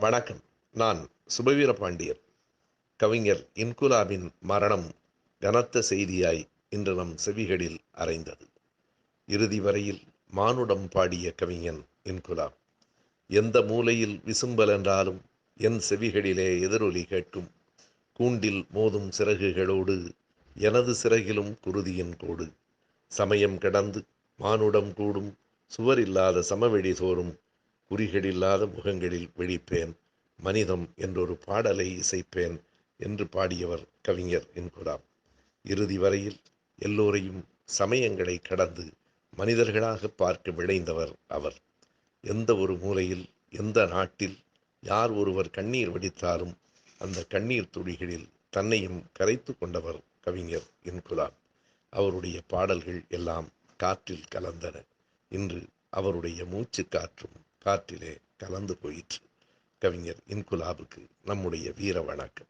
வணக்கம். நான் சுபவீர பாண்டியர் கவிஞர் இன்குலாவின் மரணம் கனத்த செய்தியாய் இன்று நம் செவிகளில் அறைந்தது இறுதி வரையில் மானுடம் பாடிய கவிஞன் இன்குலா எந்த மூலையில் விசும்பல் என்றாலும் என் செவிகளிலே எதிரொலி கேட்கும். கூண்டில் மோதும் சிறகுகளோடு எனது சிறகிலும் குருதியின் கோடு. சமயம் கடந்து மானுடம் கூடும் சுவரில்லாத சமவெளி தோறும் குறிகளில்லாத முகங்களில் விழிப்பேன். மனிதம் என்றொரு பாடலை இசைப்பேன் என்று பாடியவர் கவிஞர் என்கிறார் இறுதி வரையில் எல்லோரையும் சமயங்களை கடந்து மனிதர்களாக பார்க்க விளைந்தவர் அவர். எந்த ஒரு மூலையில் எந்த நாட்டில் யார் ஒருவர் கண்ணீர் வடித்தாலும் அந்த கண்ணீர் துளிகளில் தன்னையும் கரைத்து கொண்டவர் கவிஞர் இன்குலாம் அவருடைய பாடல்கள் எல்லாம் காற்றில் கலந்தன. இன்று அவருடைய மூச்சு காற்றும் காற்றிலே கலந்து போயிற்று. கவிஞர் இன்குலாபுக்கு நம்முடைய வீர வணக்கம்.